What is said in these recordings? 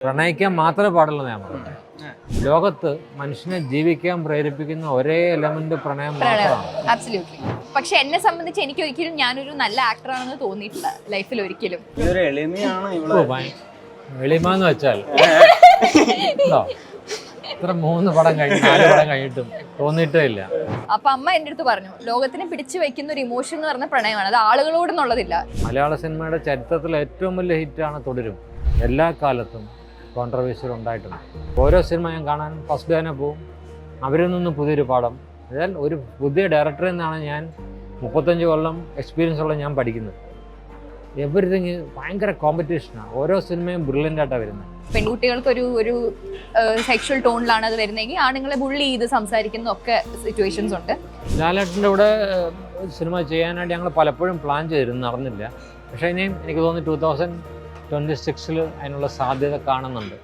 പ്രണയിക്കാൻ മാത്രമേ പാടുള്ളൂ ഞാൻ പറഞ്ഞു ലോകത്ത് മനുഷ്യനെ ജീവിക്കാൻ പ്രേരിപ്പിക്കുന്ന ഒരേ എലമെന്റ് പ്രണയം മാത്രമാണ്. പക്ഷെ എന്നെ സംബന്ധിച്ച് എനിക്ക് ഒരിക്കലും ഞാനൊരു നല്ല ആക്ടർ ആണെന്ന് തോന്നിയിട്ടില്ല ലൈഫിൽ ഒരിക്കലും എളിമ ഭയ- വെച്ചാൽ. ഇത്ര മൂന്ന് പടം കഴിഞ്ഞു നാല് പടം കഴിഞ്ഞിട്ടും തോന്നിയിട്ടേ ഇല്ല. അപ്പൊ അമ്മ എന്റെ അടുത്ത് പറഞ്ഞു ലോകത്തിനെ പിടിച്ചു വെക്കുന്ന ഒരു ഇമോഷൻ എന്ന് പറഞ്ഞ പ്രണയമാണ്. അത് ആളുകളോട് എന്നുള്ളതില്ല മലയാള സിനിമയുടെ ചരിത്രത്തിലെ ഏറ്റവും വലിയ ഹിറ്റാണ് തുടരും. എല്ലാ കാലത്തും കോൺട്രവേഴ്സികൾ ഉണ്ടായിട്ടുണ്ട്. ഓരോ സിനിമ ഞാൻ കാണാൻ ഫസ്റ്റ് തന്നെ പോവും. അവരിൽ നിന്ന് പുതിയൊരു പാഠം അതായത് ഒരു പുതിയ ഡയറക്ടറിൽ നിന്നാണ് ഞാൻ മുപ്പത്തഞ്ച് കൊല്ലം എക്സ്പീരിയൻസ് ഉള്ള ഞാൻ പഠിക്കുന്നത്. എവറിഥിങ് ഭയങ്കര കോമ്പറ്റീഷനാണ് ഓരോ സിനിമയും ബ്രില്യന്റ് ആയിട്ടാണ് വരുന്നത്. പെൺകുട്ടികൾക്ക് ഒരു ഒരു സെക്ഷൽ ടോണിലാണ് അത് വരുന്നതെങ്കിൽ ആണുങ്ങളെ ബുള്ളി ചെയ്ത് സംസാരിക്കുന്ന ഒക്കെ സിറ്റുവേഷൻസ് ഉണ്ട്. ലാലേട്ടന്റെ കൂടെ സിനിമ ചെയ്യാനായിട്ട് ഞങ്ങൾ പലപ്പോഴും പ്ലാൻ ചെയ്തിരുന്നു നടന്നില്ല. പക്ഷേ ഇനിയും എനിക്ക് തോന്നുന്നു ടൂ തൗസൻഡ് ട്വന്റി സിക്സിൽ അതിനുള്ള സാധ്യത കാണുന്നുണ്ട്.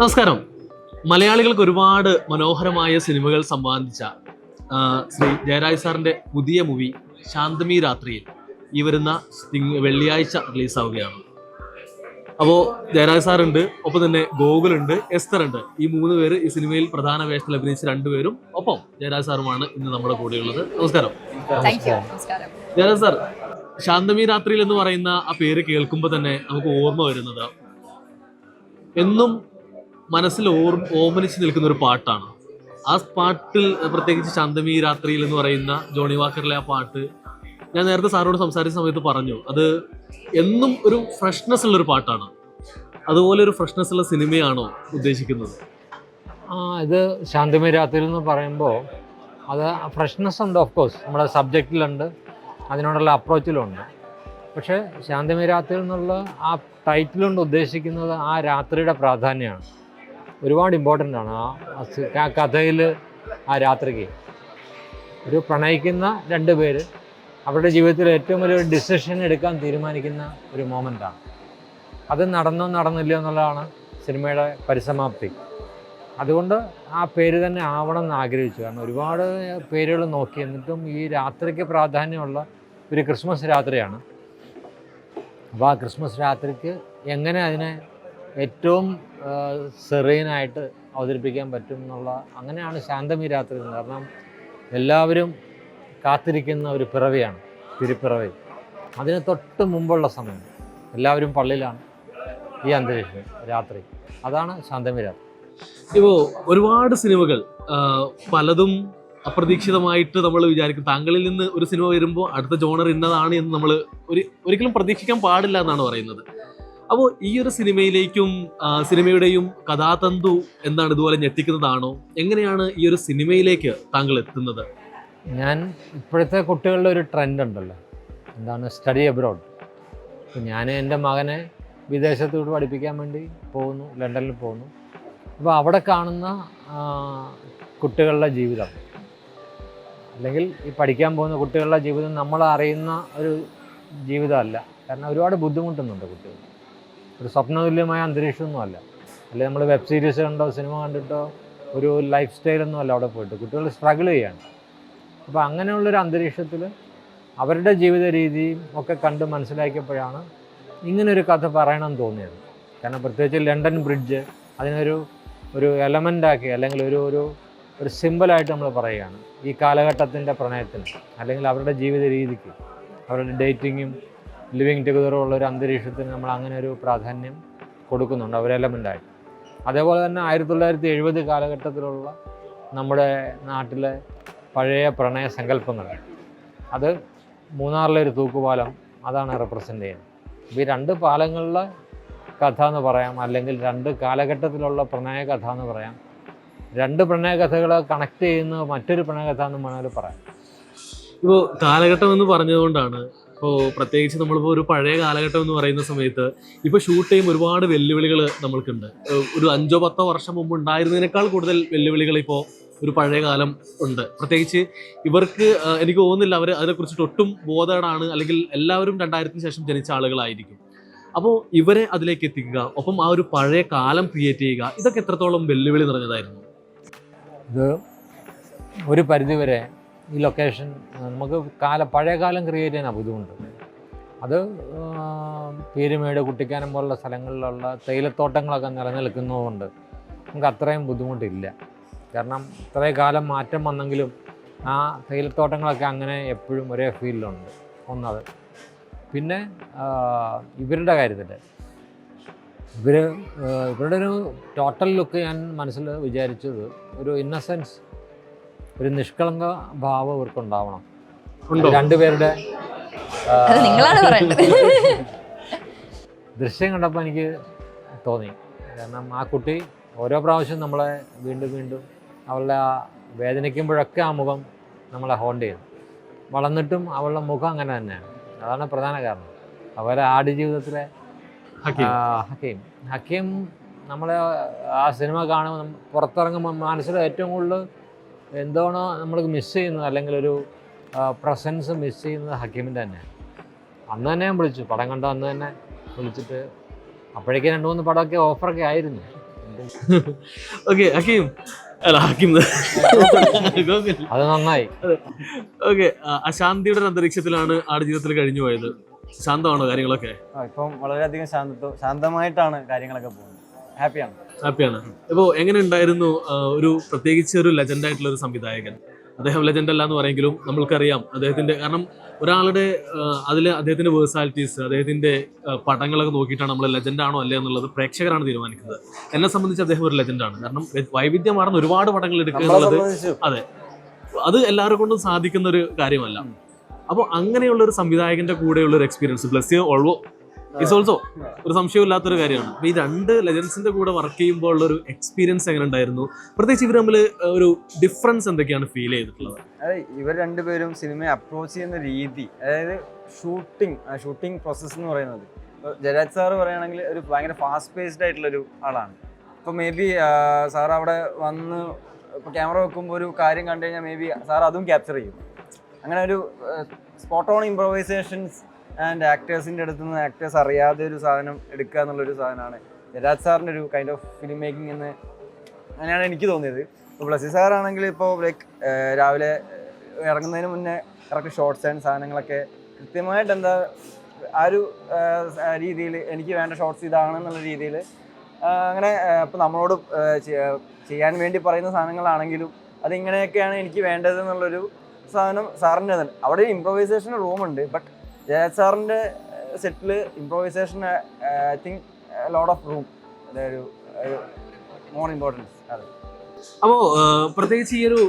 നമസ്കാരം. മലയാളികൾക്ക് ഒരുപാട് മനോഹരമായ സിനിമകൾ സമ്മാനിച്ച ശ്രീ ജയരാജ് സാറിന്റെ പുതിയ മൂവി ശാന്തമി രാത്രിയിൽ ഈ വരുന്ന വെള്ളിയാഴ്ച റിലീസാവുകയാണ്. അപ്പോൾ ജയരാജ് സാറുണ്ട് ഉണ്ട് ഒപ്പം തന്നെ ഗോകുലുണ്ട് എസ്തർ ഉണ്ട്. ഈ മൂന്ന് പേര് ഈ സിനിമയിൽ പ്രധാന വേഷത്തിൽ അഭിനയിച്ച രണ്ടുപേരും ഒപ്പം ജയരാജ് സാറുമാണ് ഇന്ന് നമ്മുടെ കൂടെ ഉള്ളത് താങ്ക് യു നമസ്കാരം. ജയരാജ് സാർ ശാന്തമി രാത്രിയിൽ എന്ന് പറയുന്ന ആ പേര് കേൾക്കുമ്പോൾ തന്നെ നമുക്ക് ഓർമ്മ വരുന്നത് എന്നും മനസ്സിൽ ഓർ ഓമനിച്ച് നിൽക്കുന്ന ഒരു പാട്ടാണ്. ആ പാട്ടിൽ പ്രത്യേകിച്ച് ശാന്തമി രാത്രിയിൽ എന്ന് പറയുന്ന ജോണി വാക്കറിലെ ആ പാട്ട് ഞാൻ നേരത്തെ സാറിനോട് സംസാരിച്ച സമയത്ത് പറഞ്ഞു അത് എന്നും ഒരു ഫ്രഷ്നെസ് ഉള്ള ഒരു പാട്ടാണ്. അതുപോലെ ഒരു ഫ്രഷ്നെസ് ഉള്ള സിനിമയാണോ ഉദ്ദേശിക്കുന്നത്? ആ ഇത് ശാന്തമി രാത്രി എന്ന് പറയുമ്പോൾ അത് ഫ്രഷ്നെസ് ഉണ്ട് ഓഫ് കോഴ്സ് നമ്മുടെ സബ്ജക്റ്റിലുണ്ട് അതിനോടുള്ള അപ്രോച്ചിലുണ്ട് പക്ഷേ ശാന്തമി രാത്രി എന്നുള്ള ആ ടൈറ്റിൽ കൊണ്ട് ഉദ്ദേശിക്കുന്നത് ആ രാത്രിയുടെ പ്രാധാന്യമാണ്. ഒരുപാട് ഇമ്പോർട്ടന്റ് ആണ് ആ കഥയിൽ ആ രാത്രിക്ക്. ഒരു പ്രണയിക്കുന്ന രണ്ട് പേര് അവരുടെ ജീവിതത്തിൽ ഏറ്റവും വലിയൊരു ഡിസിഷൻ എടുക്കാൻ തീരുമാനിക്കുന്ന ഒരു മോമെന്റാണ് അത് നടന്നോ നടന്നില്ലയോ എന്നുള്ളതാണ് സിനിമയുടെ പരിസമാപ്തി. അതുകൊണ്ട് ആ പേര് തന്നെ ആവണം എന്ന് ആഗ്രഹിച്ചു. കാരണം ഒരുപാട് പേരുകൾ നോക്കി എന്നിട്ടും ഈ രാത്രിക്ക് പ്രാധാന്യമുള്ള ഒരു ക്രിസ്മസ് രാത്രിയാണ്. അപ്പോൾ ആ ക്രിസ്മസ് രാത്രിക്ക് എങ്ങനെ അതിനെ ഏറ്റവും സെറീനായിട്ട് അവതരിപ്പിക്കാൻ പറ്റും എന്നുള്ള അങ്ങനെയാണ് ശാന്തം ഈ രാത്രി കാരണം എല്ലാവരും കാത്തിരിക്കുന്ന ഒരു പിറവിയാണ് തിരുപ്പിറവി. അതിന് തൊട്ട് മുമ്പുള്ള സമയം. എല്ലാവരും പള്ളിയിലാണ് ഈ അന്തരീക്ഷം രാത്രി. അതാണ് ശാന്തമി രാത്രി. ഇപ്പോൾ ഒരുപാട് സിനിമകൾ പലതും അപ്രതീക്ഷിതമായിട്ട് നമ്മൾ വിചാരിക്കും. താങ്കളിൽ നിന്ന് ഒരു സിനിമ വരുമ്പോൾ അടുത്ത ജോണർ ഇന്നതാണ് എന്ന് നമ്മൾ ഒരു ഒരിക്കലും പ്രതീക്ഷിക്കാൻ പാടില്ല എന്നാണ് പറയുന്നത്. അപ്പോൾ ഈ ഒരു സിനിമയിലേക്കും സിനിമയുടെയും കഥാതന്തു എന്താണ് ഇതുപോലെ ഞെട്ടിക്കുന്നതാണോ? എങ്ങനെയാണ് ഈ ഒരു സിനിമയിലേക്ക് താങ്കൾ എത്തുന്നത്? ഞാൻ ഇപ്പോഴത്തെ കുട്ടികളുടെ ഒരു ട്രെൻഡ് ഉണ്ടല്ലോ. എന്താണ് സ്റ്റഡി അബ്രോഡ് അപ്പോൾ ഞാൻ എന്റെ മകനെ വിദേശത്തോട്ട് പഠിപ്പിക്കാൻ വേണ്ടി പോകുന്നു ലണ്ടനിൽ പോകുന്നു. അപ്പോൾ അവിടെ കാണുന്ന കുട്ടികളുടെ ജീവിതം. അല്ലെങ്കിൽ ഈ പഠിക്കാൻ പോകുന്ന കുട്ടികളുടെ ജീവിതം നമ്മൾ അറിയുന്ന ഒരു ജീവിതമല്ല. കാരണം ഒരുപാട് ബുദ്ധിമുട്ടുന്നുണ്ട് കുട്ടികൾ. ഒരു സ്വപ്നതുല്യമായ അന്തരീക്ഷമൊന്നുമല്ല അല്ലെങ്കിൽ നമ്മൾ വെബ് സീരീസ് കണ്ടോ സിനിമ കണ്ടിട്ടോ ഒരു ലൈഫ് സ്റ്റൈലൊന്നും അല്ല അവിടെ പോയിട്ട്. കുട്ടികൾ സ്ട്രഗിൾ ചെയ്യാണ്. അപ്പോൾ അങ്ങനെയുള്ളൊരു അന്തരീക്ഷത്തിൽ അവരുടെ ജീവിത രീതിയും ഒക്കെ കണ്ട് മനസ്സിലാക്കിയപ്പോഴാണ് ഇങ്ങനൊരു കഥ പറയണമെന്ന് തോന്നിയത്. കാരണം പ്രത്യേകിച്ച് ലണ്ടൻ ബ്രിഡ്ജ് അതിനൊരു ഒരു എലമെന്റാക്കി അല്ലെങ്കിൽ ഒരു ഒരു ഒരു സിമ്പിളായിട്ട് നമ്മൾ പറയുകയാണ്. ഈ കാലഘട്ടത്തിന്റെ പ്രണയത്തിന് അല്ലെങ്കിൽ അവരുടെ ജീവിത രീതിക്ക് അവരുടെ ഡേറ്റിങ്ങും ലിവിങ് ടുഗതറും ഉള്ള ഒരു അന്തരീക്ഷത്തിന് നമ്മൾ അങ്ങനെ ഒരു പ്രാധാന്യം കൊടുക്കുന്നുണ്ട്. അവർ എലമെന്റായിട്ട് അതേപോലെ തന്നെ ആയിരത്തി തൊള്ളായിരത്തി എഴുപത് കാലഘട്ടത്തിലുള്ള നമ്മുടെ നാട്ടിലെ പഴയ പ്രണയ സങ്കല്പങ്ങൾ. അത് മൂന്നാറിലെ ഒരു തൂക്കുപാലം അതാണ് റെപ്രസെന്റ് ചെയ്യുന്നത്. ഈ രണ്ട് പാലങ്ങളിലെ കഥ എന്ന് പറയാം അല്ലെങ്കിൽ രണ്ട് കാലഘട്ടത്തിലുള്ള പ്രണയ കഥ എന്ന് പറയാം രണ്ട് പ്രണയ കഥകളെ കണക്ട് ചെയ്യുന്ന മറ്റൊരു പ്രണയ കഥ എന്ന് വേണമെങ്കിൽ പറയാം. ഇപ്പോൾ കാലഘട്ടം എന്ന് പറഞ്ഞതുകൊണ്ടാണ് ഇപ്പോൾ പ്രത്യേകിച്ച് നമ്മളിപ്പോൾ ഒരു പഴയ കാലഘട്ടം എന്ന് പറയുന്ന സമയത്ത് ഇപ്പോൾ ഷൂട്ട് ചെയ്യുമ്പോൾ ഒരുപാട് വെല്ലുവിളികൾ നമ്മൾക്കുണ്ട്. ഒരു അഞ്ചോ പത്തോ വർഷം മുമ്പ് ഉണ്ടായിരുന്നതിനേക്കാൾ കൂടുതൽ വെല്ലുവിളികൾ ഇപ്പോൾ ഒരു പഴയ കാലം ഉണ്ട്. പ്രത്യേകിച്ച് ഇവർക്ക് എനിക്ക് തോന്നുന്നില്ല അവർ അതിനെക്കുറിച്ചിട്ട് ഒട്ടും ബോധേടാണ്. അല്ലെങ്കിൽ എല്ലാവരും രണ്ടായിരത്തിന് ശേഷം ജനിച്ച ആളുകളായിരിക്കും. അപ്പോൾ ഇവരെ അതിലേക്ക് എത്തിക്കുക ഒപ്പം ആ ഒരു പഴയ കാലം ക്രിയേറ്റ് ചെയ്യുക ഇതൊക്കെ എത്രത്തോളം വെല്ലുവിളി നിറഞ്ഞതായിരുന്നു? ഇത് ഒരു പരിധിവരെ ഈ ലൊക്കേഷൻ നമുക്ക് കാല പഴയ കാലം ക്രിയേറ്റ് ചെയ്യാൻ ബുദ്ധിമുട്ട്. അത് പീരുമേട് കുട്ടിക്കാനം പോലുള്ള സ്ഥലങ്ങളിലുള്ള തേയിലത്തോട്ടങ്ങളൊക്കെ നിലനിൽക്കുന്നതുകൊണ്ട് നമുക്ക് അത്രയും ബുദ്ധിമുട്ടില്ല. കാരണം ഇത്രയും കാലം മാറ്റം വന്നെങ്കിലും ആ തേയിലത്തോട്ടങ്ങളൊക്കെ അങ്ങനെ എപ്പോഴും ഒരേ ഫീൽഡിലുണ്ട്. ഒന്നത്. പിന്നെ ഇവരുടെ കാര്യത്തിൽ ഇവർ ഇവരുടെ ഒരു ടോട്ടൽ ലുക്ക് ഞാൻ മനസ്സിൽ വിചാരിച്ചത് ഒരു ഇന്നസെൻസ് ഒരു നിഷ്കളങ്ക ഭാവം ഇവർക്കുണ്ടാവണം. രണ്ടുപേരുടെ ദൃശ്യം കണ്ടപ്പോൾ എനിക്ക് തോന്നി. കാരണം ആ കുട്ടി ഓരോ പ്രാവശ്യം നമ്മളെ വീണ്ടും വീണ്ടും അവളുടെ ആ വേദനിക്കുമ്പോഴൊക്കെ ആ മുഖം നമ്മളെ ഹോണ്ട് ചെയ്തു വളർന്നിട്ടും അവളുടെ മുഖം അങ്ങനെ തന്നെയാണ്. അതാണ് പ്രധാന കാരണം. അതുപോലെ ആടുജീവിതത്തിലെ ഹക്കീം. ഹക്കീം. നമ്മൾ നമ്മളെ ആ സിനിമ കാണുമ്പോൾ പുറത്തിറങ്ങുമ്പോൾ മനസ്സിൽ ഏറ്റവും കൂടുതൽ എന്തോണോ നമ്മൾ മിസ് ചെയ്യുന്നത് അല്ലെങ്കിൽ ഒരു പ്രസൻസ് മിസ് ചെയ്യുന്നത് ഹക്കീമിന്റെ തന്നെയാണ്. അന്ന് തന്നെ ഞാൻ വിളിച്ചു. പടം കണ്ട അന്ന് തന്നെ വിളിച്ചിട്ട് അപ്പോഴേക്കും രണ്ട് മൂന്ന് പടമൊക്കെ ഓഫറൊക്കെ ആയിരുന്നു. ഓക്കെ ഹക്കീം. അല്ല കുഴപ്പമില്ല. അത് നന്നായി. ഓക്കെ അശാന്തിയുടെ ഒരു അന്തരീക്ഷത്തിലാണ് ആടുജീവിതത്തിൽ കഴിഞ്ഞു പോയത്. ശാന്തമാണോ കാര്യങ്ങളൊക്കെ? ആ, ഇപ്പം വളരെയധികം ശാന്തത്വ ശാന്തമായിട്ടാണ് കാര്യങ്ങളൊക്കെ പോകുന്നത്. ഹാപ്പിയാണ് ഹാപ്പിയാണ് ഇപ്പോ എങ്ങനെ ഉണ്ടായിരുന്നു ആ, ഒരു പ്രത്യേകിച്ച് ഒരു ലെജൻഡ് ആയിട്ടുള്ള ഒരു സംവിധായകൻ? അദ്ദേഹം ലെജൻഡ് അല്ല എന്ന് പറയെങ്കിലും നമ്മൾക്കറിയാം അദ്ദേഹത്തിന്റെ കാരണം ഒരാളുടെ അതിൽ അദ്ദേഹത്തിന്റെ വേഴ്സാലിറ്റീസ് അദ്ദേഹത്തിന്റെ പടങ്ങളൊക്കെ നോക്കിയിട്ടാണ് നമ്മൾ ലെജൻഡ് ആണോ അല്ലേ എന്നുള്ളത് പ്രേക്ഷകരാണ് തീരുമാനിക്കുന്നത്. എന്നെ സംബന്ധിച്ച് അദ്ദേഹം ഒരു ലെജൻഡാണ് കാരണം വൈവിധ്യം വൈവിധ്യമാർന്ന ഒരുപാട് പടങ്ങൾ എടുക്കുക എന്നുള്ളത് അതെ. അത് എല്ലാവരും കൊണ്ടും സാധിക്കുന്ന ഒരു കാര്യമല്ല. അപ്പോൾ അങ്ങനെയുള്ള ഒരു സംവിധായകന്റെ കൂടെയുള്ള ഒരു experience plus also is also ഒരു സംശയമില്ലാത്തൊരു കാര്യമാണ്. അപ്പൊ ഈ രണ്ട് ലെജൻസിന്റെ കൂടെ വർക്ക് ചെയ്യുമ്പോൾ ഉള്ള ഒരു എക്സ്പീരിയൻസ് എങ്ങനെ ഉണ്ടായിരുന്നു? പ്രത്യേകിച്ച് ഇവർ തമ്മിൽ ഒരു ഡിഫറൻസ് എന്തൊക്കെയാണ് ഫീൽ ചെയ്തിട്ടുള്ളത്? ഇവർ രണ്ടുപേരും സിനിമയെ അപ്രോച്ച് ചെയ്യുന്ന രീതി അതായത് ഷൂട്ടിംഗ് ഷൂട്ടിംഗ് പ്രോസസ്സ് എന്ന് പറയുന്നത്. ജയരാജ് സാറ് പറയുകയാണെങ്കിൽ ഒരു ഭയങ്കര ഫാസ്റ്റ് പേസ്ഡ് ആയിട്ടുള്ള ഒരു ആളാണ് അപ്പോൾ മേ ബി സാർ അവിടെ വന്ന് ഇപ്പോൾ ക്യാമറ വെക്കുമ്പോൾ ഒരു കാര്യം കണ്ടു കഴിഞ്ഞാൽ മേ ബി സാർ അതും ക്യാപ്ചർ ചെയ്യും. അങ്ങനെ ഒരു സ്പോട്ട് ഓൺ ഇംപ്രവൈസേഷൻസ് ആൻഡ് ആക്ടേഴ്സിന്റെ അടുത്ത് നിന്ന് ആക്ടേഴ്സ് അറിയാതെ ഒരു സാധനം എടുക്കുക എന്നുള്ളൊരു സാധനമാണ്. ജരാജ് സാറിന്റെ ഒരു കൈൻഡ് ഓഫ് ഫിലിം മേക്കിംഗ് എന്ന് അങ്ങനെയാണ് എനിക്ക് തോന്നിയത്. ഇപ്പോൾ ബ്ലസ്സി സാറാണെങ്കിൽ ഇപ്പോൾ ലൈക്ക് രാവിലെ ഇറങ്ങുന്നതിന് മുന്നേ കറക്റ്റ് ഷോർട്സ് ആൻഡ് സാധനങ്ങളൊക്കെ കൃത്യമായിട്ട് എന്താ ആ ഒരു രീതിയിൽ എനിക്ക് വേണ്ട ഷോർട്സ് ഇതാണെന്നുള്ള രീതിയിൽ അങ്ങനെ ഇപ്പോൾ നമ്മളോട് ചെയ്യാൻ വേണ്ടി പറയുന്ന സാധനങ്ങളാണെങ്കിലും അതിങ്ങനെയൊക്കെയാണ് എനിക്ക് വേണ്ടത് എന്നുള്ളൊരു സാധനം സാറിന്റെ അവിടെ ഇമ്പ്രവൈസേഷൻ റൂമുണ്ട് ബട്ട് ജയരാജ് സാറിന്റെ സെറ്റിൽ improvisation I think lot of room അതൊരു മോർ ഇമ്പോർട്ടൻസ് അതെ. അപ്പോൾ പ്രത്യേകിച്ച് ഈ ഒരു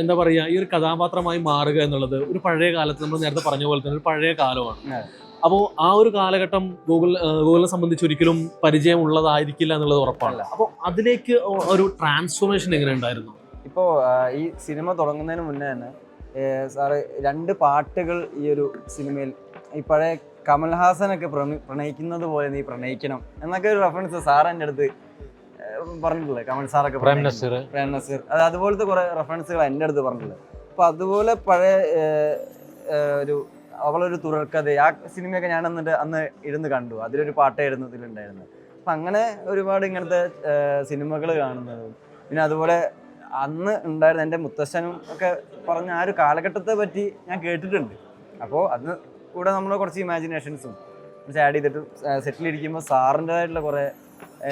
എന്താ പറയുക ഈ ഒരു കഥാപാത്രമായി മാറുക എന്നുള്ളത് ഒരു പഴയ കാലത്ത് നമ്മൾ നേരത്തെ പറഞ്ഞ പോലെ തന്നെ ഒരു പഴയ കാലമാണ്. അപ്പോൾ ആ ഒരു കാലഘട്ടം ഗൂഗിൾ ഗൂഗിളിനെ സംബന്ധിച്ച് ഒരിക്കലും പരിചയം ഉള്ളതായിരിക്കില്ല എന്നുള്ളത് ഉറപ്പാണ്. അപ്പോൾ അതിലേക്ക് ഒരു ട്രാൻസ്ഫോർമേഷൻ എങ്ങനെ ഉണ്ടായിരുന്നു? ഇപ്പോൾ ഈ സിനിമ തുടങ്ങുന്നതിന് മുന്നേ തന്നെ സാറ് രണ്ട് പാട്ടുകൾ ഈ ഒരു സിനിമയിൽ ഈ പഴയ കമൽഹാസനൊക്കെ പ്രണ പ്രണയിക്കുന്നത് പോലെ നീ പ്രണയിക്കണം എന്നൊക്കെ ഒരു റെഫറൻസ് സാർ എന്റെ അടുത്ത് പറഞ്ഞിട്ടുള്ളത് പറഞ്ഞിട്ടില്ലേ? കമൽ സാറൊക്കെ പ്രേം. നസീർ. പ്രേം നസീർ. അത് അതുപോലത്തെ കുറെ റെഫറൻസുകൾ എന്റെ അടുത്ത് പറഞ്ഞിട്ടുണ്ട് അപ്പോൾ അതുപോലെ പഴയ ഒരു അവളൊരു തുറക്കഥ ആ സിനിമയൊക്കെ ഞാൻ എന്നിട്ട് അന്ന് ഇരുന്ന് കണ്ടു. അതിലൊരു പാട്ടായിരുന്നു ഇതിലുണ്ടായിരുന്നത് അപ്പം അങ്ങനെ ഒരുപാട് ഇങ്ങനത്തെ സിനിമകൾ കാണുന്നതും പിന്നെ അതുപോലെ അന്ന് ഉണ്ടായിരുന്ന എന്റെ മുത്തശ്ശനും ഒക്കെ പറഞ്ഞ ആ ഒരു കാലഘട്ടത്തെ പറ്റി ഞാൻ കേട്ടിട്ടുണ്ട്. അപ്പോൾ അന്ന് കൂടെ നമ്മൾ കുറച്ച് ഇമാജിനേഷൻസും ആഡ് ചെയ്തിട്ട് സെറ്റിലിരിക്കുമ്പോൾ സാറിന്റെതായിട്ടുള്ള കുറേ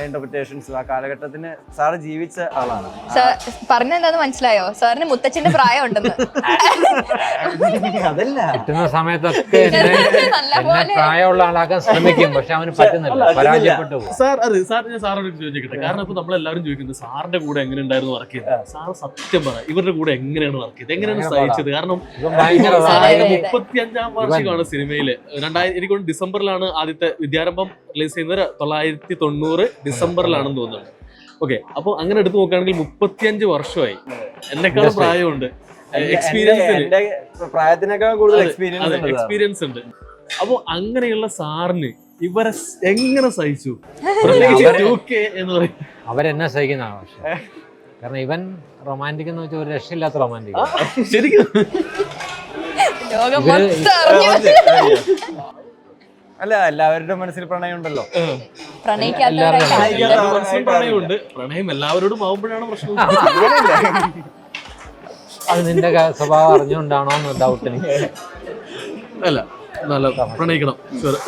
ഇന്റർപ്രിറ്റേഷൻസും ആ കാലഘട്ടത്തിന് സാറ് ജീവിച്ച ആളാണ്. സാർ പറഞ്ഞെന്താന്ന് മനസ്സിലായോ? സാറിന് മുത്തച്ഛന്റെ പ്രായം ഉണ്ടെന്ന് അതല്ല. കിട്ടുന്ന സമയത്തൊക്കെ പ്രായമുള്ള ആളാക്കാൻ ശ്രമിക്കും പക്ഷെ അവന് പറ്റുന്നില്ല. പരാജയപ്പെട്ടു സാർ അത് സാർ ഞാൻ സാറോട് ചോദിക്കട്ടെ. കാരണം ഇപ്പൊ നമ്മളെല്ലാവരും ചോദിക്കുന്നത് സാറിന്റെ കൂടെ എങ്ങനെ ഉണ്ടായിരുന്നു വർക്ക് ചെയ്തത് സാർ സത്യം പറ ഇവരുടെ കൂടെ എങ്ങനെയാണ് വർക്ക് ചെയ്തത്? എങ്ങനെയാണ് സഹിച്ചത്? കാരണം ഇവൻ ഭയങ്കര അതെ, വായ- അതെ. മുപ്പത്തി അഞ്ചാം വാർഷികമാണ് സിനിമയിൽ. രണ്ടായിരം എനിക്ക് ഡിസംബറിലാണ് ആദ്യത്തെ വിദ്യാരംഭം റിലീസ് ചെയ്യുന്നത്. തൊള്ളായിരത്തി തൊണ്ണൂറ് ഡിസംബറിലാണെന്ന് തോന്നുന്നു. ഓക്കെ അപ്പൊ അങ്ങനെ എടുത്തു നോക്കുകയാണെങ്കിൽ മുപ്പത്തിയഞ്ച് വർഷമായി. എന്നെക്കാളും പ്രായമുണ്ട്. എക്സ്പീരിയൻസ് എന്റെ പ്രായത്തിനേക്കാൾ കൂടുതൽ എക്സ്പീരിയൻസ് ഉണ്ട് എക്സ്പീരിയൻസ് ഉണ്ട്. അപ്പൊ അങ്ങനെയുള്ള സാറിന് ഇവരെ എങ്ങനെ സഹിച്ചു? പ്രത്യേകിച്ച് അവരെ- 2K എന്ന് പറയും. അവരെന്നെ സഹിക്കുന്നതാണ് പക്ഷെ. കാരണം ഇവൻ റൊമാന്റിക് എന്ന് വെച്ചാൽ ഒരു രക്ഷയില്ലാത്ത റൊമാന്റിക് ശരിക്കും. അല്ല എല്ലാവരുടെ മനസ്സിൽ പ്രണയം ഉണ്ടല്ലോ പ്രണയിക്കാത്തവരായിട്ട് എല്ലാവരും എല്ലാവരുടെ മനസ്സിലും പ്രണയമുണ്ട്. പ്രണയം എല്ലാവരോടും ആവുമ്പോഴാണ് പ്രശ്നം. അത് നിന്റെ ക- സ്വഭാവം അറിഞ്ഞുകൊണ്ടാണോ എന്ന് ഡൗട്ട് എനിക്ക് അല്ല നല്ല പ്രണയിക്കണം.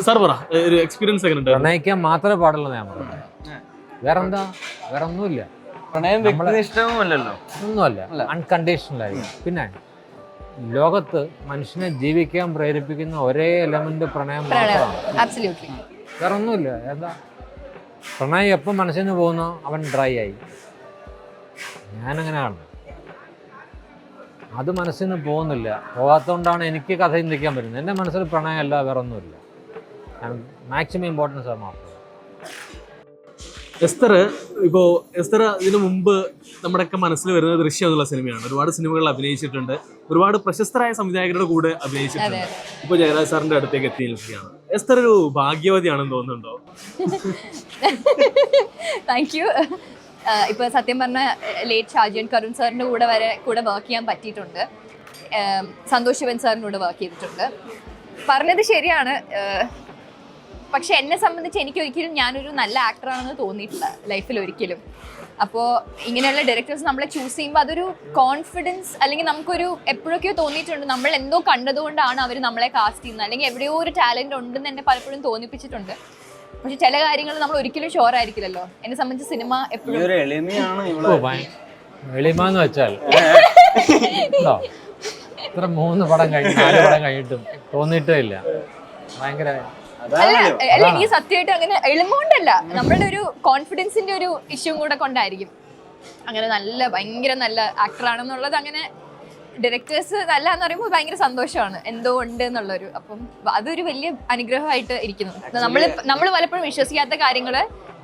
സാർ പറ ഒരു എക്സ്പീരിയൻസ് എങ്ങനെ ഉണ്ടായിരുന്നു പ്രണയിക്കാൻ മാത്രമേ പാടുള്ളൂ ഞാൻ പറഞ്ഞു വേറെന്താ? വേറെ ഒന്നുമില്ല പ്രണയം വ്യക്തിനിഷ്ഠവും അല്ലല്ലോ ഒന്നുമല്ല. അൺകണ്ടീഷണൽ ആയിരിക്കും. പിന്നെ? ലോകത്ത് മനുഷ്യനെ ജീവിക്കാൻ പ്രേരിപ്പിക്കുന്ന ഒരേ എലമെന്റ് പ്രണയം മാത്രമാണ്. വേറെ ഒന്നുമില്ല എന്താ? പ്രണയം എപ്പം മനസ്സിന് പോകുന്നോ? അവൻ ഡ്രൈ ആയി. ഞാനങ്ങനെയാണ്. അത് മനസ്സിന് പോകുന്നില്ല. പോകാത്തതുകൊണ്ടാണ് എനിക്ക് കഥ ചിന്തിക്കാൻ പറ്റുന്നത്. എന്റെ മനസ്സിൽ പ്രണയമല്ല വേറെ ഒന്നുമില്ല മാക്സിമം ഇമ്പോർട്ടൻസ് ആണ് മാത്രം. എസ്തർ ഇപ്പോൾ എസ്തർ ഇതിനു മുമ്പ് നമ്മുടെയൊക്കെ മനസ്സിൽ വരുന്ന ദൃശ്യം എന്നുള്ള സിനിമയാണ്. ഒരുപാട് സിനിമകളിൽ അഭിനയിച്ചിട്ടുണ്ട്. ഒരുപാട് പ്രശസ്തരായ സംവിധായകരുടെ കൂടെ അഭിനയിച്ചിട്ടുണ്ട്. ഇപ്പോൾ ഇപ്പൊ ജയരാജ് സാറിന്റെ അടുത്തേക്ക് എത്തി നിൽക്കുകയാണ്. എസ്തർ ഒരു ഭാഗ്യവതിയാണെന്ന് തോന്നുന്നുണ്ടോ? താങ്ക് യു ഇപ്പോൾ സത്യം പറഞ്ഞ ലേറ്റ് ഷാജിയൻ കരുൺ സാറിന്റെ കൂടെ വരെ കൂടെ വർക്ക് ചെയ്യാൻ പറ്റിയിട്ടുണ്ട്. സന്തോഷ് ശിവൻ സാറിന്റെ കൂടെ വർക്ക് ചെയ്തിട്ടുണ്ട്. പറഞ്ഞത് ശരിയാണ്. പക്ഷെ എന്നെ സംബന്ധിച്ച് എനിക്ക് ഒരിക്കലും ഞാനൊരു നല്ല ആക്ടറാണെന്ന് തോന്നിയിട്ടില്ല ലൈഫിൽ ഒരിക്കലും അപ്പോൾ ഇങ്ങനെയുള്ള ഡയറക്ടേഴ്സ് നമ്മളെ ചൂസ് ചെയ്യുമ്പോൾ അതൊരു കോൺഫിഡൻസ് അല്ലെങ്കിൽ നമുക്കൊരു എപ്പോഴൊക്കെയോ തോന്നിയിട്ടുണ്ട്. നമ്മൾ എന്തോ കണ്ടതുകൊണ്ടാണ് അവർ നമ്മളെ കാസ്റ്റ് ചെയ്യുന്നത്. അല്ലെങ്കിൽ എവിടെയോ ഒരു ടാലന്റ് ഉണ്ടെന്ന് എന്നെ പലപ്പോഴും തോന്നിപ്പിച്ചിട്ടുണ്ട്. പക്ഷെ ചില കാര്യങ്ങൾ നമ്മൾ ഒരിക്കലും ഷുവർ ആയിരിക്കില്ലല്ലോ. എന്നെ സംബന്ധിച്ച് സിനിമ എപ്പോഴും വെച്ചാൽ ഇത്ര മൂന്ന് പടം കഴിഞ്ഞു നാല് പടം കഴിഞ്ഞിട്ടും തോന്നിയിട്ടേ ഇല്ല. ഭയങ്കര അല്ല അല്ല എനിക്ക് സത്യമായിട്ട് അങ്ങനെ എളുമ്പോണ്ടല്ല നമ്മളുടെ ഒരു കോൺഫിഡൻസിന്റെ ഒരു ഇഷ്യൂ കൂടെ കൊണ്ടായിരിക്കും. അങ്ങനെ നല്ല ഭയങ്കര നല്ല ആക്ടർ ആണെന്നുള്ളത് അങ്ങനെ ഡയറക്ടേഴ്സ് നല്ല എന്ന് പറയുമ്പോൾ ഭയങ്കര സന്തോഷമാണ്. എന്തോ ഉണ്ട് എന്നുള്ളൊരു. അപ്പം അതൊരു വലിയ അനുഗ്രഹമായിട്ട് ഇരിക്കുന്നു. നമ്മൾ നമ്മൾ പലപ്പോഴും വിശ്വസിക്കാത്ത കാര്യങ്ങൾ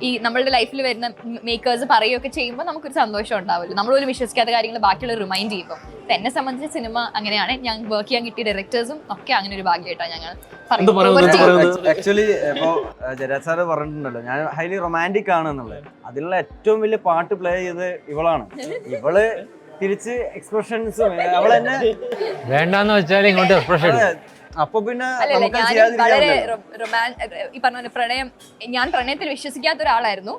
ഈ നമ്മളുടെ ലൈഫിൽ വരുന്ന മേക്കേഴ്സ് പറയുകയൊക്കെ ചെയ്യുമ്പോൾ നമുക്കൊരു സന്തോഷം ഉണ്ടാവില്ല നമ്മൾ ഒരു വിശ്വസിക്കാത്ത കാര്യങ്ങൾ ബാക്കിയുള്ള റിമൈൻഡ് ചെയ്യുമ്പോൾ അപ്പം എന്നെ സംബന്ധിച്ച സിനിമ അങ്ങനെയാണ്. ഞാൻ വർക്ക് ചെയ്യാൻ കിട്ടിയ ഡയറക്ടേഴ്സും ഒക്കെ അങ്ങനെ ഒരു ഭാഗ്യമായിട്ടാണ് ഞങ്ങൾ? ആക്ച്വലി ഇപ്പോ ജരാജ് സാറ് പറഞ്ഞിട്ടുണ്ടല്ലോ. ഞാൻ ഹൈലി റൊമാന്റിക് ആണ് എന്നുള്ളത് അതിലുള്ള ഏറ്റവും വലിയ പാട്ട് പ്ലേ ചെയ്ത് ഇവളാണ്. ഇവൾ തിരിച്ച് എക്സ്പ്രഷൻസും അവളെന്നെ വേണ്ടെന്ന് വെച്ചാൽ ഇങ്ങോട്ട് എക്സ്പ്രഷൻ അപ്പൊ പിന്നെ വളരെ ഈ പറഞ്ഞ പ്രണയം ഞാൻ പ്രണയത്തിൽ വിശ്വസിക്കാത്ത ഒരാളായിരുന്നു.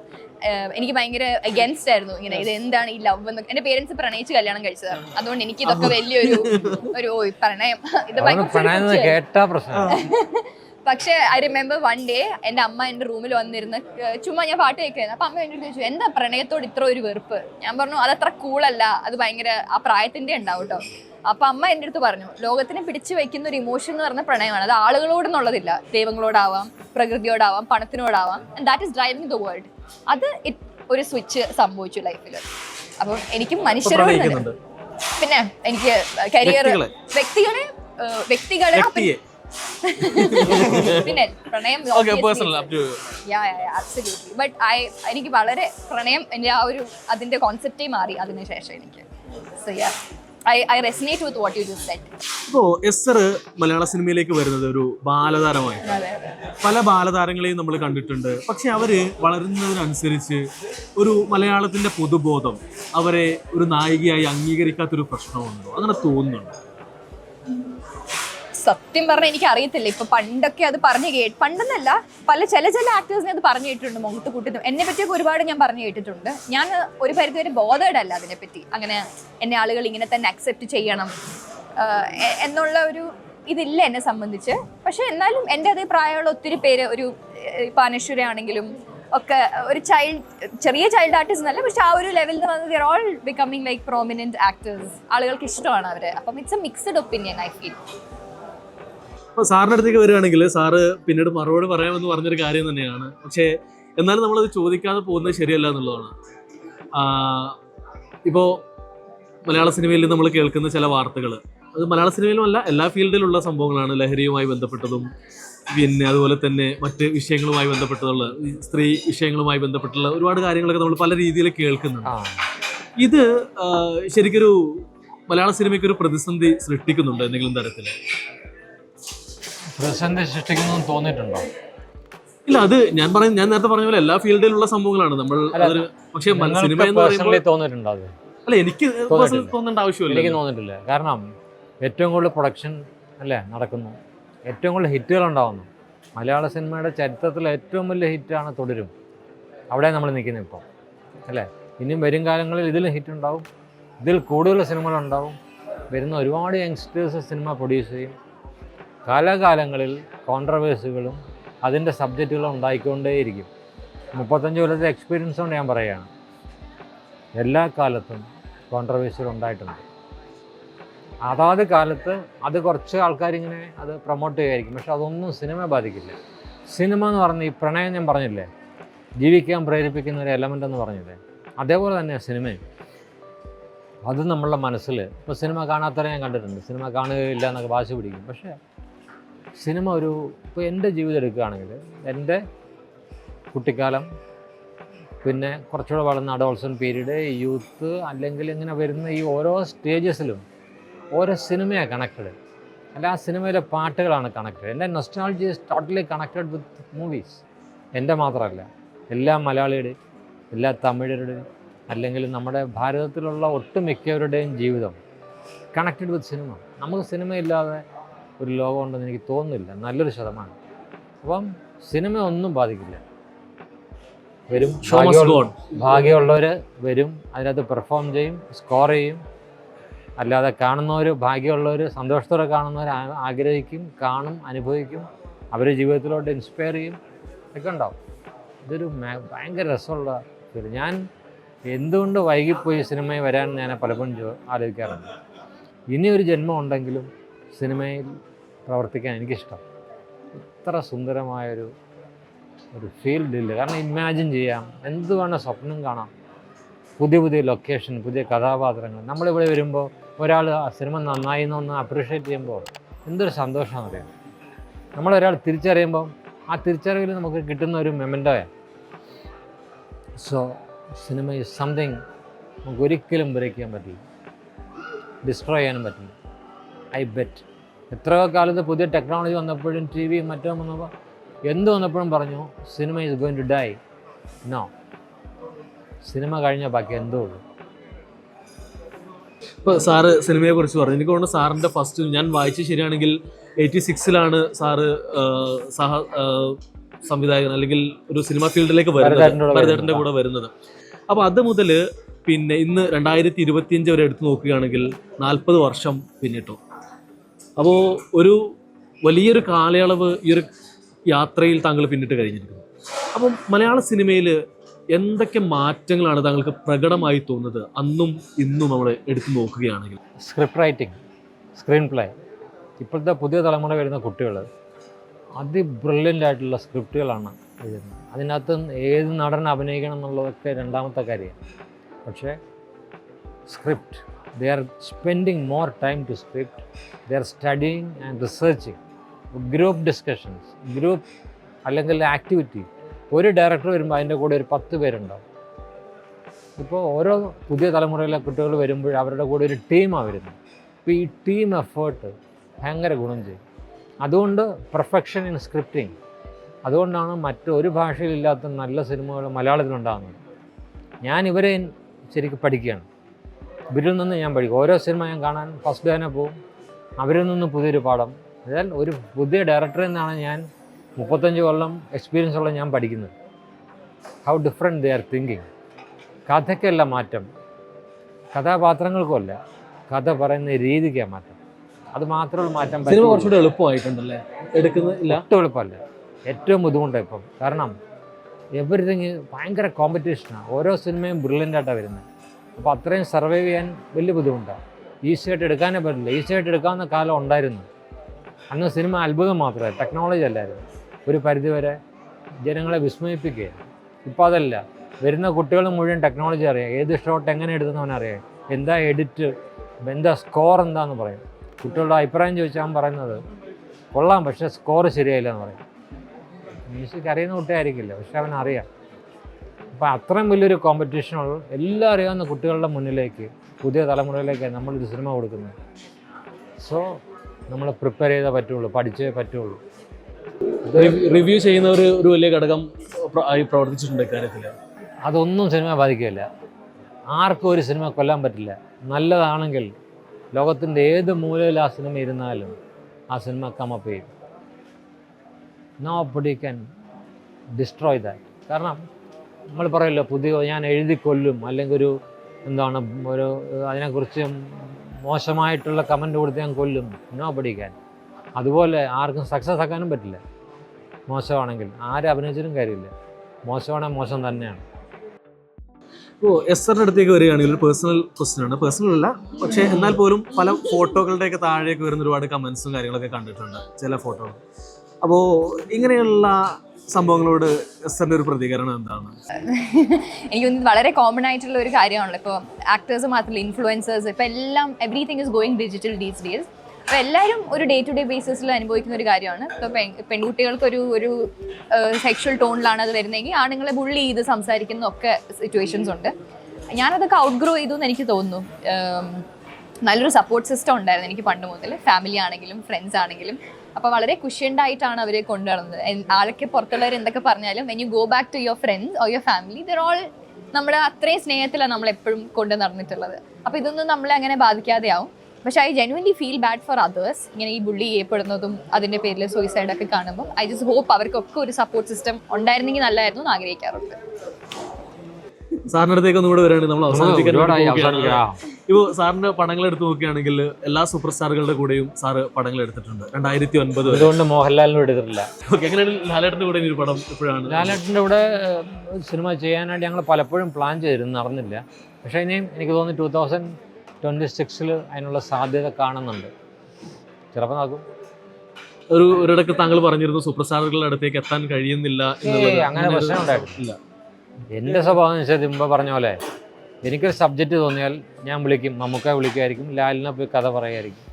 എനിക്ക് ഭയങ്കര അഗൻസ്റ്റ് ആയിരുന്നു ഇങ്ങനെ ഇത് എന്താണ് ഈ ലവ് എന്ന് എന്റെ പേരൻസ് പ്രണയിച്ച് കല്യാണം കഴിച്ചതാണ് അതുകൊണ്ട് എനിക്ക് ഇതൊക്കെ വലിയൊരു ഒരു ഓ, പ്രണയം. ഇത് ഭയങ്കര പക്ഷേ ഐ റിമെമ്പർ വൺ ഡേ എന്റെ അമ്മ എന്റെ റൂമിൽ വന്നിരുന്ന് ചുമ്മാ ഞാൻ പാട്ട് കേൾക്കുന്നത് അപ്പം അമ്മ എന്റെ ചോദിച്ചു എന്താ പ്രണയത്തോട് ഇത്ര ഒരു വെറുപ്പ്? ഞാൻ പറഞ്ഞു അതത്ര കൂളല്ല അത് ഭയങ്കര ആ പ്രായത്തിന്റെ ഉണ്ടാവും കേട്ടോ അപ്പം അമ്മ എന്റെ അടുത്ത് പറഞ്ഞു ലോകത്തിനെ പിടിച്ചു വെക്കുന്ന ഒരു ഇമോഷൻ എന്ന് പറഞ്ഞ പ്രണയമാണ്. അത് ആളുകളോടെന്നുള്ളതില്ല ദൈവങ്ങളോടാവാം പ്രകൃതിയോടാവാം പണത്തിനോടാവാം. And that is driving the world അത് ഒരു സ്വിച്ച് സംഭവിച്ചു ലൈഫിൽ അപ്പം എനിക്ക് മനുഷ്യരോട് പിന്നെ എനിക്ക് കരിയർ വ്യക്തികളെ. വ്യക്തികളെ പിന്നെ പ്രണയം ബട്ട് ഐ എനിക്ക് വളരെ പ്രണയം എന്റെ ആ ഒരു അതിന്റെ കോൺസെപ്റ്റേ മാറി അതിനുശേഷം എനിക്ക്. So yeah I I resonate with what you just set ഇപ്പോ എസ്സർ മലയാള സിനിമയിലേക്ക് വരുന്നത് ഒരു ബാലതാരമായി അതെ പല ബാലതാരങ്ങളെയും നമ്മൾ കണ്ടിട്ടുണ്ട്. പക്ഷെ അവർ വളരുന്നതിനനുസരിച്ച് ഒരു മലയാളത്തിന്റെ പൊതുബോധം അവരെ ഒരു നായികയായി അംഗീകരിക്കാത്തൊരു പ്രശ്നമുണ്ടോ? അങ്ങനെ തോന്നുന്നുണ്ടോ? സത്യം പറഞ്ഞാൽ എനിക്ക് അറിയത്തില്ല ഇപ്പൊ പണ്ടൊക്കെ അത് പറഞ്ഞു കേട്ട് പണ്ടെന്നല്ല പല ചില ചില ആക്ടേഴ്സിനെ അത് പറഞ്ഞു കേട്ടിട്ടുണ്ട് മുഖത്ത് കൂട്ടി എന്നെ പറ്റിയൊക്കെ ഒരുപാട് ഞാൻ പറഞ്ഞു കേട്ടിട്ടുണ്ട്. ഞാൻ ഒരു പരിധി വരെ ബോധേഡ് അല്ല അതിനെപ്പറ്റി. അങ്ങനെ എന്നെ ആളുകൾ ഇങ്ങനെ തന്നെ അക്സെപ്റ്റ് ചെയ്യണം. എന്നുള്ള ഒരു ഇതില്ല എന്നെ സംബന്ധിച്ച്. പക്ഷെ എന്നാലും എന്റെ അതേ പ്രായമുള്ള ഒത്തിരി പേര് ഒരു ഇപ്പൊ അനശ്വര ആണെങ്കിലും ഒക്കെ ഒരു ചൈൽഡ് ചെറിയ ചൈൽഡ് ആർട്ടിസ്റ്റ് എന്നല്ല പക്ഷെ ആ ഒരു ലെവലിൽ നിന്ന് വന്ന് all becoming like prominent actors ആളുകൾക്ക് ഇഷ്ടമാണ് അവർ അപ്പം it's a mixed opinion I feel അപ്പൊ സാറിന്റെ അടുത്തേക്ക് വരികയാണെങ്കിൽ സാറ് പിന്നീട് മറുപടി പറയാമെന്ന് പറഞ്ഞൊരു കാര്യം തന്നെയാണ്. പക്ഷേ എന്നാലും നമ്മളത് ചോദിക്കാതെ പോകുന്നത് ശരിയല്ല എന്നുള്ളതാണ്. ഇപ്പോൾ മലയാള സിനിമയിൽ നമ്മൾ കേൾക്കുന്ന ചില വാർത്തകൾ അത് മലയാള സിനിമയിലുമല്ല എല്ലാ ഫീൽഡിലുള്ള സംഭവങ്ങളാണ് ലഹരിയുമായി ബന്ധപ്പെട്ടതും പിന്നെ അതുപോലെ തന്നെ മറ്റ് വിഷയങ്ങളുമായി ബന്ധപ്പെട്ടുള്ള സ്ത്രീ വിഷയങ്ങളുമായി ബന്ധപ്പെട്ടുള്ള ഒരുപാട് കാര്യങ്ങളൊക്കെ നമ്മൾ പല രീതിയിൽ കേൾക്കുന്നുണ്ട്. ഇത് ശരിക്കൊരു മലയാള സിനിമയ്ക്ക് ഒരു പ്രതിസന്ധി സൃഷ്ടിക്കുന്നുണ്ട് എന്തെങ്കിലും തരത്തിൽ പ്രതിസന്ധി സൃഷ്ടിക്കുന്നു തോന്നിയിട്ടുണ്ടോ? ഇല്ല അത് ഞാൻ പറയുന്നത് ഞാൻ നേരത്തെ പറഞ്ഞ പോലെ എല്ലാ ഫീൽഡിലുള്ള സംഭവങ്ങളാണ്. നമ്മൾ അതൊരു പക്ഷേ സിനിമ എന്ന് പറയുമ്പോൾ തോന്നിയിട്ടുണ്ടോ അത്? അല്ല എനിക്ക്. തോന്നേണ്ട ആവശ്യമില്ല. എനിക്ക് തോന്നിയിട്ടില്ല. കാരണം ഏറ്റവും കൂടുതൽ പ്രൊഡക്ഷൻ അല്ലേ നടക്കുന്നു. ഏറ്റവും കൂടുതൽ ഹിറ്റുകൾ ഉണ്ടാവുന്നു. മലയാള സിനിമയുടെ ചരിത്രത്തിലെ ഏറ്റവും വലിയ ഹിറ്റാണ് തുടരും. അവിടെ നമ്മൾ നിൽക്കുന്നത് ഇപ്പോൾ അല്ലേ? ഇനിയും വരും കാലങ്ങളിൽ ഇതിൽ ഹിറ്റ് ഉണ്ടാവും. ഇതിൽ കൂടുതൽ സിനിമകളുണ്ടാവും വരുന്ന ഒരുപാട് യങ്സ്റ്റേഴ്സ് സിനിമ പ്രൊഡ്യൂസ് ചെയ്യും. കാലാകാലങ്ങളിൽ കോൺട്രവേഴ്സുകളും അതിന്റെ സബ്ജക്റ്റുകളും ഉണ്ടായിക്കൊണ്ടേയിരിക്കും. മുപ്പത്തഞ്ച് കൊല്ലത്തെ എക്സ്പീരിയൻസ് കൊണ്ട് ഞാൻ പറയുകയാണ്. എല്ലാ കാലത്തും കോൺട്രവേഴ്സികൾ ഉണ്ടായിട്ടുണ്ട്. അതാത് കാലത്ത് അത് കുറച്ച് ആൾക്കാരിങ്ങനെ അത് പ്രൊമോട്ട് ചെയ്യുമായിരിക്കും. പക്ഷെ അതൊന്നും സിനിമയെ ബാധിക്കില്ല. സിനിമ എന്ന് പറഞ്ഞ ഈ പ്രണയം ഞാൻ പറഞ്ഞില്ലേ? ജീവിക്കാൻ പ്രേരിപ്പിക്കുന്ന ഒരു എലമെന്റ് എന്ന് പറഞ്ഞില്ലേ? അതേപോലെ തന്നെ സിനിമയും അത് നമ്മളുടെ മനസ്സിൽ ഇപ്പോൾ സിനിമ കാണാത്തവരെ ഞാൻ കണ്ടിട്ടുണ്ട്. സിനിമ കാണുകയില്ല എന്നൊക്കെ വാശി പിടിക്കും. പക്ഷേ സിനിമ ഒരു ഇപ്പോൾ എന്റെ ജീവിതം എടുക്കുകയാണെങ്കിൽ എന്റെ കുട്ടിക്കാലം പിന്നെ കുറച്ചുകൂടെ വളർന്ന അഡോൾസൺ പീരീഡ് യൂത്ത് അല്ലെങ്കിൽ ഇങ്ങനെ വരുന്ന ഈ ഓരോ സ്റ്റേജസിലും ഓരോ സിനിമയാണ് കണക്റ്റഡ്. അല്ല ആ സിനിമയിലെ പാട്ടുകളാണ് കണക്റ്റഡ്. എന്റെ nostalgia is totally connected with movies എന്റെ മാത്രമല്ല എല്ലാ മലയാളിയുടെയും എല്ലാ തമിഴരുടെയും അല്ലെങ്കിൽ നമ്മുടെ ഭാരതത്തിലുള്ള ഒട്ടുമിക്കവരുടെയും ജീവിതം കണക്റ്റഡ് വിത്ത് സിനിമ നമുക്ക് സിനിമയില്ലാതെ ഒരു ലോകമുണ്ടെന്ന് എനിക്ക് തോന്നുന്നില്ല. നല്ലൊരു ശതമാനം. അപ്പം സിനിമ ഒന്നും ബാധിക്കില്ല. വരും. ഭാഗ്യമുള്ളവർ വരും. അതിനകത്ത് പെർഫോം ചെയ്യും സ്കോർ ചെയ്യും. അല്ലാതെ കാണുന്നവർ ഭാഗ്യമുള്ളവർ സന്തോഷത്തോടെ കാണുന്നവർ ആഗ്രഹിക്കും കാണും അനുഭവിക്കും. അവർ ജീവിതത്തിലോട്ട് ഇൻസ്പയർ ചെയ്യും. ഒക്കെ ഉണ്ടാവും. ഇതൊരു ഭയങ്കര രസമുള്ള ഫീൽ ഞാൻ എന്തുകൊണ്ട് വൈകിപ്പോയി സിനിമയിൽ വരാൻ ഞാൻ പലപ്പോഴും ആലോചിക്കാറുണ്ട്. ഇനി ഒരു ജന്മം ഉണ്ടെങ്കിലും സിനിമയിൽ പ്രവർത്തിക്കാൻ എനിക്കിഷ്ടം. ഇത്ര സുന്ദരമായൊരു ഒരു ഫീൽഡ് ഇല്ല. കാരണം ഇമാജിൻ ചെയ്യാം. എന്ത് വേണം സ്വപ്നം കാണാം? പുതിയ പുതിയ ലൊക്കേഷൻ പുതിയ കഥാപാത്രങ്ങൾ. നമ്മളിവിടെ വരുമ്പോൾ ഒരാൾ ആ സിനിമ നന്നായി എന്നൊന്ന് അപ്രീഷിയേറ്റ് ചെയ്യുമ്പോൾ എന്തൊരു സന്തോഷമാണെന്ന് അറിയാം? നമ്മളൊരാൾ തിരിച്ചറിയുമ്പോൾ ആ തിരിച്ചറിവിൽ നമുക്ക് കിട്ടുന്ന ഒരു മെമെന്റോയാണ് സോ സിനിമ ഈസ് സംതിങ് നമുക്ക് ഒരിക്കലും ബ്രേക്ക് ചെയ്യാൻ പറ്റില്ല. ഡിസ്ട്രോയ് ചെയ്യാനും പറ്റില്ല. ഐ ബെറ്റ് എത്രയോ കാലത്ത് പുതിയ ടെക്നോളജി വന്നപ്പോഴും ടി വി മറ്റോ വന്നപ്പോൾ എന്ത് വന്നപ്പോഴും പറഞ്ഞു cinema is going to die no cinema കഴിഞ്ഞാൽ ബാക്കി എന്തോ ഉള്ളൂ. ഇപ്പൊ സാറ് സിനിമയെ കുറിച്ച് പറഞ്ഞു. എനിക്ക് തോന്നുന്നു സാറിന്റെ ഫസ്റ്റ് ഞാൻ വായിച്ച് ശരിയാണെങ്കിൽ എയ്റ്റി സിക്സിലാണ് സാറ് സഹ സംവിധായകൻ അല്ലെങ്കിൽ ഒരു സിനിമ ഫീൽഡിലേക്ക് വരുന്നത്. ഭരതേട്ടന്റെ കൂടെ വരുന്നത്. കൂടെ വരുന്നത്. അപ്പൊ അത് മുതൽ പിന്നെ ഇന്ന് രണ്ടായിരത്തി ഇരുപത്തിയഞ്ച് വരെ എടുത്തു നോക്കുകയാണെങ്കിൽ നാൽപ്പത് വർഷം പിന്നിട്ടു. അപ്പോൾ ഒരു വലിയൊരു കാലയളവ് ഈ ഒരു യാത്രയിൽ താങ്കൾ പിന്നിട്ട് കഴിഞ്ഞിരിക്കുന്നു. അപ്പം മലയാള സിനിമയിൽ എന്തൊക്കെ മാറ്റങ്ങളാണ് താങ്കൾക്ക് പ്രകടമായി തോന്നുന്നത്? അന്നും ഇന്നും നമ്മൾ എടുത്തു നോക്കുകയാണെങ്കിൽ. സ്ക്രിപ്റ്റ് റൈറ്റിംഗ് സ്ക്രീൻ പ്ലേ ഇപ്പോഴത്തെ പുതിയ തലമുറ വരുന്ന കുട്ടികൾ അതിബ്രില്യന്റ് ആയിട്ടുള്ള സ്ക്രിപ്റ്റുകളാണ് എഴുതുന്നത്. അതിനകത്ത് ഏത് നടൻ അഭിനയിക്കണം എന്നുള്ളതൊക്കെ രണ്ടാമത്തെ കാര്യമാണ് പക്ഷേ script they are spending more time to script they are studying and researching group discussions group അല്ലെങ്കിൽ ആക്ടിവിറ്റി ഒരു ഡയറക്ടർ വരുമ്പോൾ അതിന്റെ കൂടെ ഒരു പത്ത് പേരുണ്ടാവും. ഇപ്പോൾ ഓരോ പുതിയ തലമുറയിലെ കുട്ടികൾ വരുമ്പോൾ അവരുടെ കൂടെ ഒരു ടീമാണ് വരുന്നത്. അപ്പോൾ ഈ ടീം എഫേർട്ട് ഭയങ്കര ഗുണം ചെയ്യും. അതുകൊണ്ട് പെർഫെക്ഷൻ ഇൻ സ്ക്രിപ്റ്റിംഗ് അതുകൊണ്ടാണ് മറ്റൊരു ഭാഷയിലില്ലാത്ത നല്ല സിനിമകൾ മലയാളത്തിലുണ്ടാകുന്നത്. ഞാൻ ഇവരെ ശരിക്കും പഠിക്കുകയാണ്. ഇവരിൽ നിന്ന് ഞാൻ പഠിക്കും. ഓരോ സിനിമ ഞാൻ കാണാൻ ഫസ്റ്റ് ഡേ തന്നെ പോകും. അവരിൽ നിന്ന് പുതിയൊരു പാഠം. അതായത് ഒരു പുതിയ ഡയറക്ടറിൽ നിന്നാണ് ഞാൻ മുപ്പത്തഞ്ച് കൊല്ലം എക്സ്പീരിയൻസ് ഉള്ള ഞാൻ പഠിക്കുന്നത്. How different they are thinking കഥയ്ക്കല്ല മാറ്റം. കഥാപാത്രങ്ങൾക്കുമല്ല കഥ പറയുന്ന രീതിക്കാണ് മാറ്റം. അത് മാത്രമേ മാറ്റം സിനിമ. കുറച്ചുകൂടെ എളുപ്പമായിട്ടുണ്ടല്ലേ? എടുക്കുന്ന ഇല്ല? ഒട്ടും എളുപ്പമല്ല. ഏറ്റവും ബുദ്ധിമുട്ടാണ് ഇപ്പം. കാരണം എവറിഥിങ് ഭയങ്കര കോമ്പറ്റീഷനാണ് ഓരോ സിനിമയും ബ്രില്യന്റ് ആയിട്ടാണ് വരുന്നത്. അപ്പോൾ അത്രയും സർവൈവ് ചെയ്യാൻ വലിയ ബുദ്ധിമുട്ടാണ്. ഈസി ആയിട്ട് എടുക്കാനേ പറ്റില്ല. ഈസി ആയിട്ട് എടുക്കാവുന്ന കാലം ഉണ്ടായിരുന്നു. അന്ന് സിനിമ അത്ഭുതം മാത്രമേ ടെക്നോളജി അല്ലായിരുന്നു. ഒരു പരിധിവരെ ജനങ്ങളെ വിസ്മയിപ്പിക്കുകയാണ്. ഇപ്പോൾ അതല്ല. വരുന്ന കുട്ടികൾ മുഴുവൻ ടെക്നോളജി അറിയാം. ഏത് ഷോട്ട് എങ്ങനെ എടുക്കുന്നവനറിയാം എന്താ എഡിറ്റ് എന്താ സ്കോർ എന്താന്ന് പറയും. കുട്ടികളുടെ അഭിപ്രായം ചോദിച്ചാൽ പറയുന്നത് കൊള്ളാം പക്ഷേ സ്കോർ ശരിയായില്ല എന്ന് പറയും. മ്യൂസിക് അറിയുന്ന കുട്ടിയായിരിക്കില്ല പക്ഷെ അവൻ അറിയാം അപ്പോൾ അത്രയും വലിയൊരു കോമ്പറ്റീഷനുള്ള എല്ലാം അറിയാവുന്ന കുട്ടികളുടെ മുന്നിലേക്ക് പുതിയ തലമുറയിലേക്ക് നമ്മളൊരു സിനിമ കൊടുക്കുന്നത്. സോ നമ്മൾ പ്രിപ്പയർ ചെയ്തേ പറ്റുള്ളൂ പഠിച്ചേ പറ്റുള്ളൂ. റിവ്യൂ ചെയ്യുന്ന ഒരു ഒരു വലിയ ഘടകം ആയി പ്രവർത്തിച്ചിട്ടുണ്ട് കാര്യത്തിൽ അതൊന്നും സിനിമ ബാധിക്കില്ല ആർക്കും ഒരു സിനിമ കൊല്ലാൻ പറ്റില്ല. നല്ലതാണെങ്കിൽ ലോകത്തിന്റെ ഏത് മൂലയിൽ ആ സിനിമ ഇരുന്നാലും ആ സിനിമ കമപ്പ് ചെയ്യും. Nobody can destroy that കാരണം നമ്മൾ പറയല്ലോ പുതിയ ഞാൻ എഴുതി കൊല്ലും. അല്ലെങ്കിൽ ഒരു എന്താണ് ഒരു അതിനെക്കുറിച്ച് മോശമായിട്ടുള്ള കമന്റ് കൊടുത്ത് ഞാൻ കൊല്ലും. നോ പഠിക്കാൻ അതുപോലെ ആർക്കും സക്സസ് ആക്കാനും പറ്റില്ല. മോശമാണെങ്കിൽ ആരും അഭിനയിച്ചിട്ടും കാര്യമില്ല. മോശമാണെങ്കിൽ മോശം തന്നെയാണ്. ഓ എസ് സറിന്റെ അടുത്തേക്ക് വരികയാണെങ്കിൽ ഒരു പേഴ്സണൽ ക്വസ്റ്റ്യൻ ആണ്. പേഴ്സണൽ അല്ല പക്ഷേ എന്നാൽ പോലും പല ഫോട്ടോകളുടെയൊക്കെ താഴേക്ക് വരുന്ന ഒരുപാട് കമൻസും കാര്യങ്ങളൊക്കെ കണ്ടിട്ടുണ്ട് ചില ഫോട്ടോകൾ അപ്പോൾ ഇങ്ങനെയുള്ള സംഭവങ്ങളോട് ഒരു പ്രതികരണം എന്താണ്? എനിക്ക് വളരെ കോമൺ ആയിട്ടുള്ള ഒരു കാര്യമാണല്ലോ. ഇപ്പോൾ ആക്ടേഴ്സ് മാത്രമല്ല ഇൻഫ്ലുവൻസേഴ്സ് ഇപ്പോൾ എല്ലാം എവറിതിങ് ഇസ് ഗോയിങ് ഡിജിറ്റൽ ഡീസ് ഡീസ് അപ്പോൾ എല്ലാവരും ഒരു ഡേ ടു ഡേ ബേസിസിൽ അനുഭവിക്കുന്ന ഒരു കാര്യമാണ്. ഇപ്പോൾ പെൺ പെൺകുട്ടികൾക്ക് ഒരു ഒരു സെക്ഷൽ ടോണിലാണ് അത് വരുന്നതെങ്കിൽ ആണുങ്ങളെ ബുള്ളി ചെയ്ത് സംസാരിക്കുന്ന ഒക്കെ സിറ്റുവേഷൻസ് ഉണ്ട്. ഞാനതൊക്കെ ഔട്ട് ഗ്രോ ചെയ്തു എന്ന് എനിക്ക് തോന്നുന്നു. നല്ലൊരു സപ്പോർട്ട് സിസ്റ്റം ഉണ്ടായിരുന്നു എനിക്ക് പണ്ട് മുതൽ ഫാമിലി ആണെങ്കിലും ഫ്രണ്ട്സ് ആണെങ്കിലും. അപ്പോൾ വളരെ കുഷ്യൻഡ് ആയിട്ടാണ് അവരെ കൊണ്ടുനടന്നത് ആളൊക്കെ പുറത്തുള്ളവർ എന്തൊക്കെ പറഞ്ഞാലും when you go back to your friends or your family there all നമ്മുടെ അത്രയും സ്നേഹത്തിലാണ് നമ്മൾ എപ്പോഴും കൊണ്ട് നടന്നിട്ടുള്ളത്. അപ്പോൾ ഇതൊന്നും നമ്മളെ അങ്ങനെ ബാധിക്കാതെയാവും. പക്ഷേ I genuinely feel bad for others ഇങ്ങനെ ഈ ബുള്ളി ചെയ്യപ്പെടുന്നതും അതിന്റെ പേരിൽ സൂയിസൈഡ് ഒക്കെ കാണുമ്പോൾ ഐ ജസ്റ്റ് ഹോപ്പ് അവർക്കൊക്കെ ഒരു സപ്പോർട്ട് സിസ്റ്റം ഉണ്ടായിരുന്നെങ്കിൽ നല്ലായിരുന്നു എന്ന് ആഗ്രഹിക്കാറുണ്ട്. സാറിന്റെ അടുത്തേക്ക് ഒന്നും കൂടെ വരികയാണെങ്കിൽ നമ്മൾ അവസാനിപ്പിക്കാൻ ഇപ്പോൾ സാറിന്റെ പടങ്ങൾ എടുത്ത് നോക്കുകയാണെങ്കിൽ എല്ലാ സൂപ്പർ സ്റ്റാറുകളുടെ കൂടെയും സാറ് പടങ്ങൾ എടുത്തിട്ടുണ്ട്. രണ്ടായിരത്തി ഒൻപത് അതുകൊണ്ട് മോഹൻലാലിനും എടുത്തിട്ടില്ല. ഓക്കെ എങ്ങനെയാണ് ലാലേട്ടന്റെ കൂടെ ഒരു പടം എപ്പോഴാണ്? ലാലേട്ടന്റെ കൂടെ സിനിമ ചെയ്യാനായിട്ട് ഞങ്ങൾ പലപ്പോഴും പ്ലാൻ ചെയ്തിരുന്നു നടന്നില്ല. പക്ഷേ ഇനിയും എനിക്ക് തോന്നുന്നു ടൂ തൗസൻഡ് ട്വന്റി സിക്സിൽ അതിനുള്ള സാധ്യത കാണുന്നുണ്ട്. ചിലപ്പോൾ നോക്കും ഒരു ഒരിടക്ക് താങ്കൾ പറഞ്ഞിരുന്നു സൂപ്പർ സ്റ്റാറുകളുടെ അടുത്തേക്ക് എത്താൻ കഴിയുന്നില്ല അങ്ങനെ പ്രശ്നം ഉണ്ടായിട്ടില്ല. എന്റെ സ്വഭാവം എന്ന് വെച്ചാൽ മുമ്പ് പറഞ്ഞ പോലെ എനിക്കൊരു സബ്ജക്റ്റ് തോന്നിയാൽ ഞാൻ വിളിക്കും മമ്മൂക്ക വിളിക്കുമായിരിക്കും ലാലിനെ പോയി കഥ പറയുമായിരിക്കും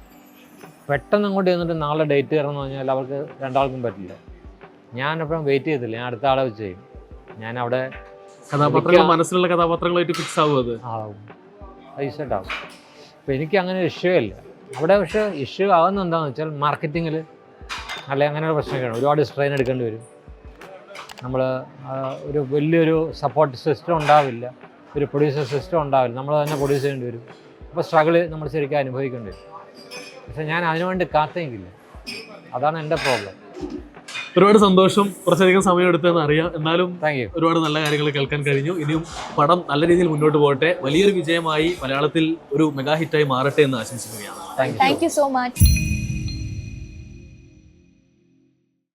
പെട്ടെന്ന് അങ്ങോട്ട് ചെന്നിട്ട് നാളെ ഡേറ്റ് എന്ന് പറഞ്ഞാൽ അവർക്ക് രണ്ടാൾക്കും പറ്റില്ല. ഞാൻ എപ്പോഴും വെയിറ്റ് ചെയ്തില്ല ഞാൻ അടുത്ത ആളെ വെച്ച് ചെയ്യും. ഞാൻ അവിടെ കഥാപാത്രങ്ങൾ. മനസ്സിലുള്ള കഥാപാത്രങ്ങളായിട്ട് ഫിക്സ് ആവും അത്. ആവും പൈസ ആവും അപ്പോൾ എനിക്ക് അങ്ങനെ ഇഷ്യൂ ഇല്ല. അവിടെ പക്ഷേ ഇഷ്യൂ ആകുന്ന എന്താണെന്ന് വെച്ചാൽ മാർക്കറ്റിങ്ങിൽ അല്ലെ അങ്ങനെ ഒരു പ്രശ്നമൊക്കെയാണ് ഒരുപാട് സ്ട്രെയിൻ എടുക്കേണ്ടി വരും. നമ്മൾ ഒരു വലിയൊരു സപ്പോർട്ട് സിസ്റ്റം ഉണ്ടാവില്ല. ഒരു പ്രൊഡ്യൂസർ സിസ്റ്റം ഉണ്ടാവില്ല. നമ്മൾ തന്നെ പ്രൊഡ്യൂസ് ചെയ്യേണ്ടി വരും. അപ്പോൾ സ്ട്രഗിൾ നമ്മൾ ശരിക്കും അനുഭവിക്കേണ്ടി വരും. പക്ഷേ ഞാൻ അതിനുവേണ്ടി കാത്തേക്കില്ല അതാണ് എന്റെ പ്രോബ്ലം ഒരുപാട് സന്തോഷം. കുറച്ചധികം സമയം എടുത്തതെന്ന് അറിയാം. എന്നാലും താങ്ക് യു ഒരുപാട് നല്ല കാര്യങ്ങൾ കേൾക്കാൻ കഴിഞ്ഞു. ഇനിയും പടം നല്ല രീതിയിൽ മുന്നോട്ട് പോകട്ടെ. വലിയൊരു വിജയമായി മലയാളത്തിൽ ഒരു മെഗാ ഹിറ്റായി മാറട്ടെ എന്ന് ആശംസിക്കുകയാണ്. Thank you thank you so much